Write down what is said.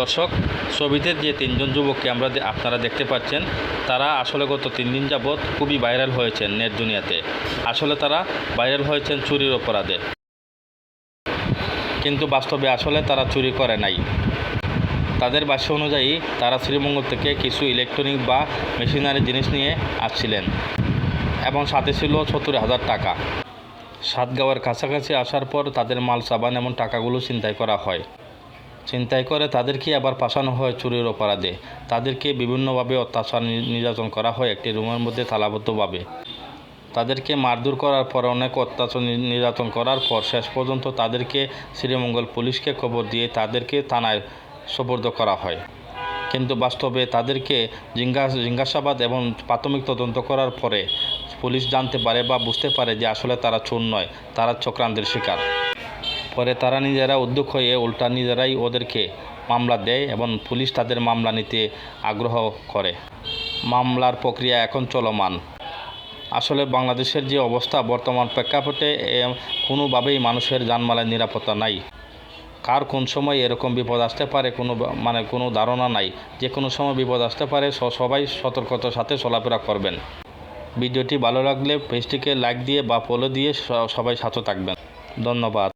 দর্শক, ছবিতে যে তিনজন যুবককে আমরা আপনারা দেখতে পাচ্ছেন, তারা আসলে গত তিন দিন যাবৎ খুবই ভাইরাল হয়েছেন নেট দুনিয়াতে। আসলে তারা ভাইরাল হয়েছেন চুরির অপরাধে। কিন্তু বাস্তবে আসলে তারা চুরি করে নাই। তাদের ভাষ্য অনুযায়ী তারা শ্রীমঙ্গল থেকে কিছু ইলেকট্রনিক বা মেশিনারি জিনিস নিয়ে আসছিলেন এবং সাথে ছিল সত্তর হাজার টাকা। সাতগাঁওয়ের কাছাকাছি আসার পর তাদের মাল, সাবান এবং টাকাগুলো ছিনতাই করা হয়। ছিনতাই করে তাদেরকে আবার পাঠানো হয় চুরির অপরাধে। তাদেরকে বিভিন্নভাবে অত্যাচার নির্যাতন করা হয় একটি রুমের মধ্যে তালাবদ্ধভাবে তাদেরকে মারধর করার পর অনেক অত্যাচার নির্যাতন করার পর শেষ পর্যন্ত তাদেরকে শ্রীমঙ্গল পুলিশকে খবর দিয়ে তাদেরকে থানায় সোপর্দ করা হয়। কিন্তু বাস্তবে তাদেরকে জিজ্ঞাস জিজ্ঞাসাবাদ এবং প্রাথমিক তদন্ত করার পরে পুলিশ জানতে পারে বা বুঝতে পারে যে আসলে তারা চোর নয়, তারা চক্রান্তের শিকার। পরে তারা নিজেরা উদ্যোগ হয়ে উল্টা নিজেরাই ওদেরকে মামলা দেয় এবং পুলিশ তাদের মামলা নিতে আগ্রহ করে। মামলার প্রক্রিয়া এখন চলমান। আসলে বাংলাদেশের যে অবস্থা বর্তমান প্রেক্ষাপটে কোনোভাবেই মানুষের জানমালের নিরাপত্তা নাই। কার কোন সময় এরকম বিপদ আসতে পারে, কোনো মানে কোনো ধারণা নাই। যে কোনো সময় বিপদ আসতে পারে সবাই সতর্কতার সাথে চলাফেরা করবেন। ভিডিওটি ভালো লাগলে পেজটিকে লাইক দিয়ে বা ফলো দিয়ে সবাই সাথে থাকবেন। ধন্যবাদ।